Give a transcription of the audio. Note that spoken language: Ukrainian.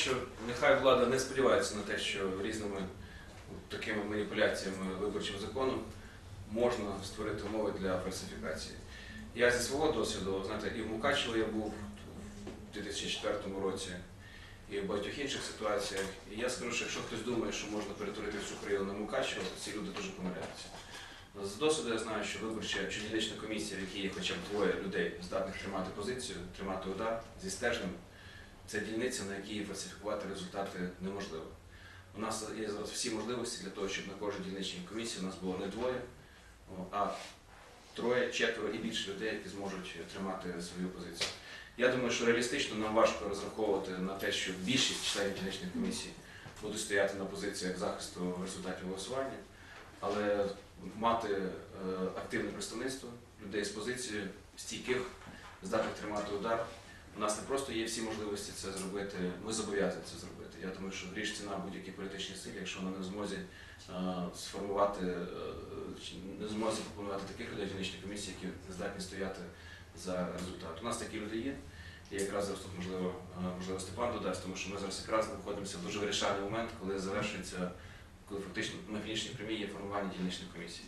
що нехай влада не сподівається на те, що різними такими маніпуляціями виборчим законом можна створити умови для фальсифікації. Я зі свого досвіду, знаєте, і в Мукачево я був у 2004 році, і в багатьох інших ситуаціях. І я скажу, що якщо хтось думає, що можна перетворити всю країну на Мукачево, ці люди дуже помиляються. З досвіду я знаю, що виборча чи дільнична комісія, в якій є хоча б двоє людей, здатних тримати позицію, тримати удар зі стержнем, це дільниця, на якій фальсифікувати результати неможливо. У нас є зараз всі можливості для того, щоб на кожній дільничній комісії у нас було не двоє, а троє, четверо і більше людей, які зможуть тримати свою позицію. Я думаю, що реалістично нам важко розраховувати на те, що більшість членів дільничної комісії будуть стояти на позиціях захисту результатів голосування, але мати е, активне представництво людей з позицією стійких, здатних тримати удар. У нас не просто є всі можливості це зробити, ми зобов'язані це зробити. Я думаю, що гріш ціна будь-якій політичній силі, якщо вона не в змозі е, сформувати, е, не в змозі пропонувати таких людей в дільничній комісії, які здатні стояти за результат. У нас такі люди є. І якраз зараз тут можливо, е, можливо Степан додасть, тому що ми зараз якраз знаходимося в дуже вирішальний момент, коли завершується, коли фактично на фінішній прямій є формування дільничних комісій.